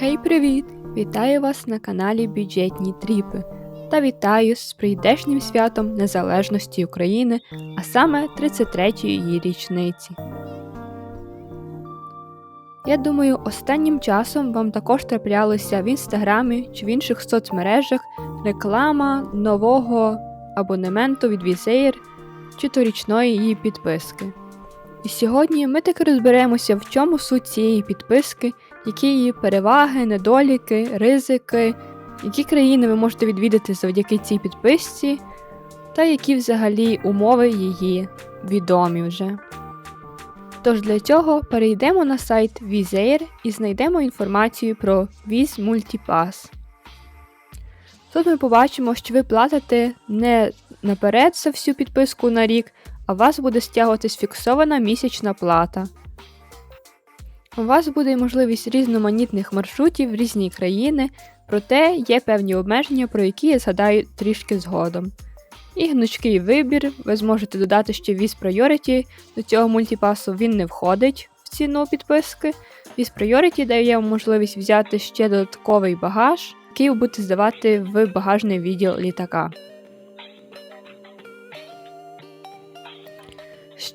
Хей, привіт! Вітаю вас на каналі Бюджетні Тріпи та вітаю з прийдешнім святом Незалежності України, а саме 33-ї її річниці. Я думаю, останнім часом вам також траплялося в інстаграмі чи в інших соцмережах реклама нового абонементу від Візеєр чи то річної її підписки. І сьогодні ми таки розберемося, в чому суть цієї підписки, які її переваги, недоліки, ризики, які країни ви можете відвідати завдяки цій підписці, та які взагалі умови її відомі вже. Тож для цього перейдемо на сайт Vizair і знайдемо інформацію про Viz Multipass. Тут ми побачимо, що ви платите не наперед за всю підписку на рік, а у вас буде стягуватись фіксована місячна плата. У вас буде можливість різноманітних маршрутів в різні країни, проте є певні обмеження, про які я згадаю трішки згодом. І гнучкий вибір, ви зможете додати ще Viz Priority, до цього мультипасу він не входить в ціну підписки. Viz Priority дає вам можливість взяти ще додатковий багаж, який будете здавати в багажний відділ літака.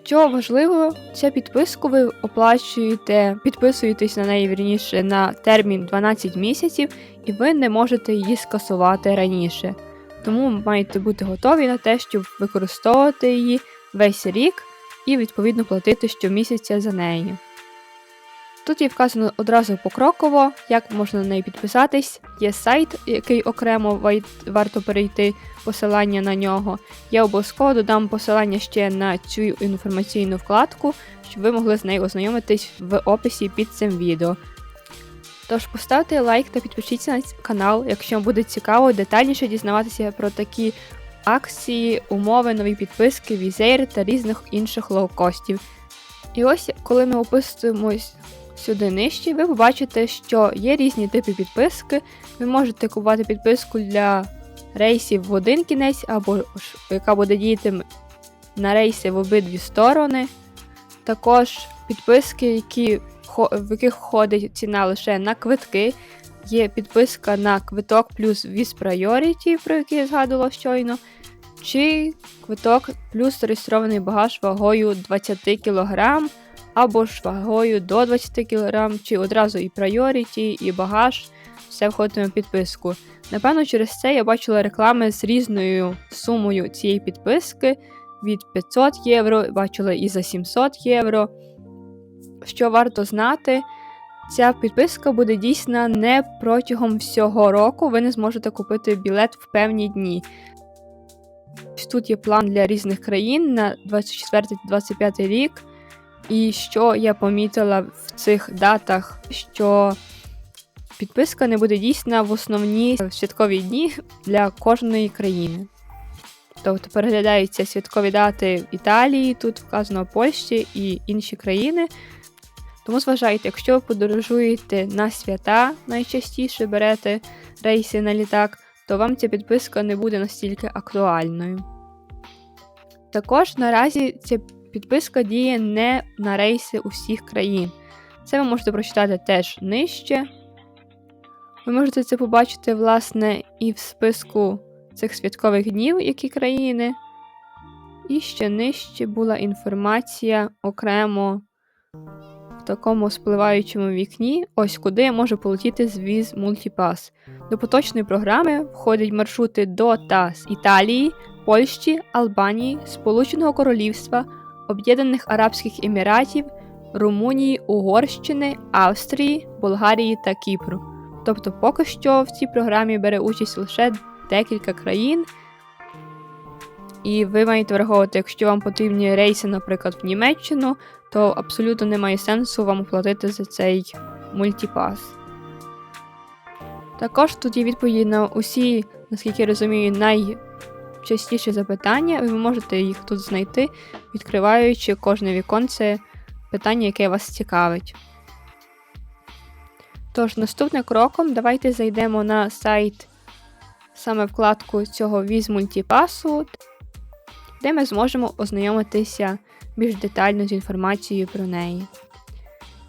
Що важливо, цю підписку ви оплачуєте, підписуєтесь на неї вірніше на термін 12 місяців, і ви не можете її скасувати раніше. Тому маєте бути готові на те, щоб використовувати її весь рік і відповідно платити щомісяця за неї. Тут є вказано одразу покроково, як можна на неї підписатись. Є сайт, який окремо варто перейти, посилання на нього. Я обов'язково додам посилання ще на цю інформаційну вкладку, щоб ви могли з нею ознайомитись в описі під цим відео. Тож поставте лайк та підпишіться на канал, якщо вам буде цікаво детальніше дізнаватися про такі акції, умови, нові підписки, візейр та різних інших лоукостів. І ось, коли ми описуємось сюди нижче, ви побачите, що є різні типи підписки. Ви можете купувати підписку для рейсів в один кінець, або яка буде діяти на рейси в обидві сторони. Також підписки, які, в яких входить ціна лише на квитки. Є підписка на квиток плюс Viz Priority, про який я згадувала щойно, чи квиток плюс реєстрований багаж вагою 20 кг або ж вагою до 20 кг, чи одразу і Priority, і багаж, все входитиме в підписку. Напевно, через це я бачила реклами з різною сумою цієї підписки від 500 євро, бачила і за 700 євро. Що варто знати, ця підписка буде дійсна не протягом всього року, ви не зможете купити білет в певні дні. Тут є план для різних країн на 24-25 рік. І що я помітила в цих датах, що підписка не буде дійсна в основні святкові дні для кожної країни. Тобто переглядаються святкові дати в Італії, тут вказано Польщі і інші країни. Тому зважайте, якщо ви подорожуєте на свята, найчастіше берете рейси на літак, то вам ця підписка не буде настільки актуальною. Також наразі ця Підписка діє не на рейси усіх країн. Це ви можете прочитати теж нижче. Ви можете це побачити, власне, і в списку цих святкових днів, які країни. І ще нижче була інформація окремо в такому спливаючому вікні, ось куди я можу полетіти з віз Multipass. До поточної програми входять маршрути до та з Італії, Польщі, Албанії, Сполученого Королівства. Об'єднаних Арабських Еміратів, Румунії, Угорщини, Австрії, Болгарії та Кіпру. Тобто, поки що в цій програмі бере участь лише декілька країн. І ви маєте враховувати, якщо вам потрібні рейси, наприклад, в Німеччину, то абсолютно немає сенсу вам оплатити за цей мультипас. Також тут є відповіді на усі, наскільки я розумію, най частіші запитання, ви можете їх тут знайти, відкриваючи кожне віконце питання, яке вас цікавить. Тож, наступним кроком давайте зайдемо на сайт, саме вкладку цього Віз мультипасу, де ми зможемо ознайомитися більш детально з інформацією про неї.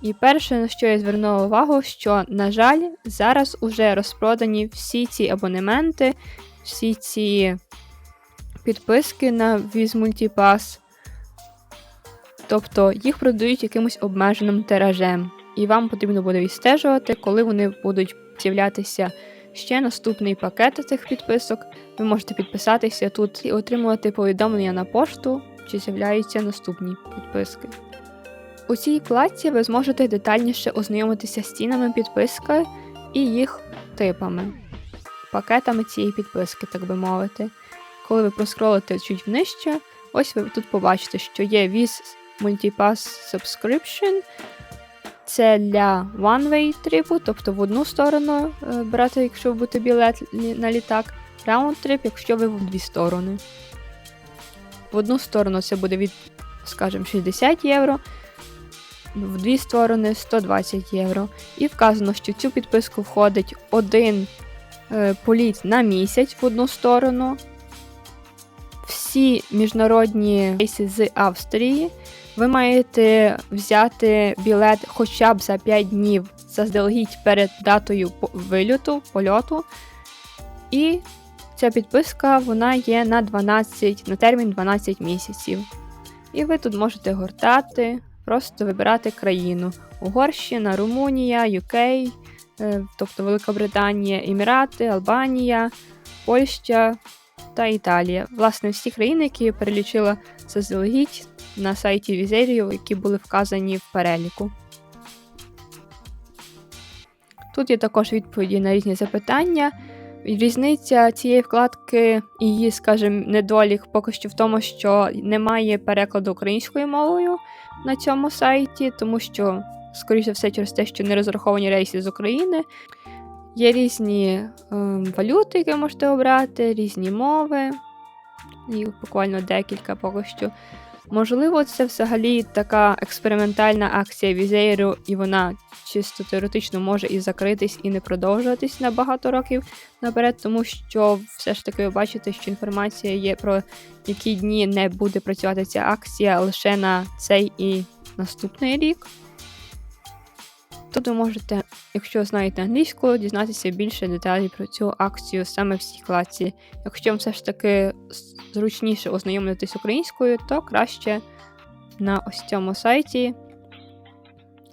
І перше, на що я звернула увагу, що, на жаль, зараз уже розпродані всі ці абонементи, всі ці підписки на Multipass. Тобто їх продають якимось обмеженим тиражем, і вам потрібно буде відстежувати, коли вони будуть з'являтися ще наступний пакет цих підписок. Ви можете підписатися тут і отримувати повідомлення на пошту, чи з'являються наступні підписки. У цій вкладці ви зможете детальніше ознайомитися з цінами підписки і їх типами, пакетами цієї підписки, так би мовити. Коли ви проскролите чуть внище, ось ви тут побачите, що є Viz Multipass Subscription. Це для one-way трипу, тобто в одну сторону е, брати, якщо ви будете білет на літак, раунд-трип, якщо ви в дві сторони. В одну сторону це буде від, скажімо, 60 євро, в дві сторони 120 євро. І вказано, що в цю підписку входить один е, політ на місяць в одну сторону. Всі міжнародні рейси з Австрії ви маєте взяти білет хоча б за 5 днів заздалегідь перед датою вильоту, польоту. І ця підписка вона є на 12, на термін 12 місяців. І ви тут можете гортати, просто вибирати країну: Угорщина, Румунія, UK, е, тобто Велика Британія, Емірати, Албанія, Польща та Італія. Власне, всі країни, які я перелічила заздалегідь на сайті Візерію, які були вказані в переліку. Тут є також відповіді на різні запитання. Різниця цієї вкладки і її, скажімо, недолік поки що в тому, що немає перекладу українською мовою на цьому сайті, тому що, скоріше все, через те, що не розраховані рейси з України. Є різні ем, валюти, які можете обрати, різні мови, їх буквально декілька поки що. Можливо, це взагалі така експериментальна акція Візейру, і вона чисто теоретично може і закритись, і не продовжуватись на багато років наперед, тому що все ж таки ви бачите, що інформація є про які дні не буде працювати ця акція лише на цей і наступний рік. Тут ви можете, якщо знаєте англійську, дізнатися більше деталей про цю акцію саме в цій вкладці. Якщо вам все ж таки зручніше ознайомитись українською, то краще на ось цьому сайті,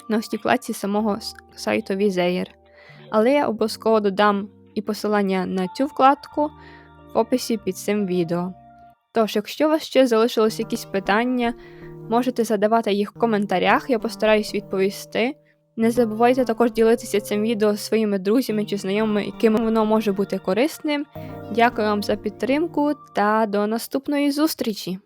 на ось цій вкладці самого сайту Visayer. Але я обов'язково додам і посилання на цю вкладку в описі під цим відео. Тож, якщо у вас ще залишились якісь питання, можете задавати їх в коментарях, я постараюсь відповісти. Не забувайте також ділитися цим відео зі своїми друзями чи знайомими, яким воно може бути корисним. Дякую вам за підтримку та до наступної зустрічі!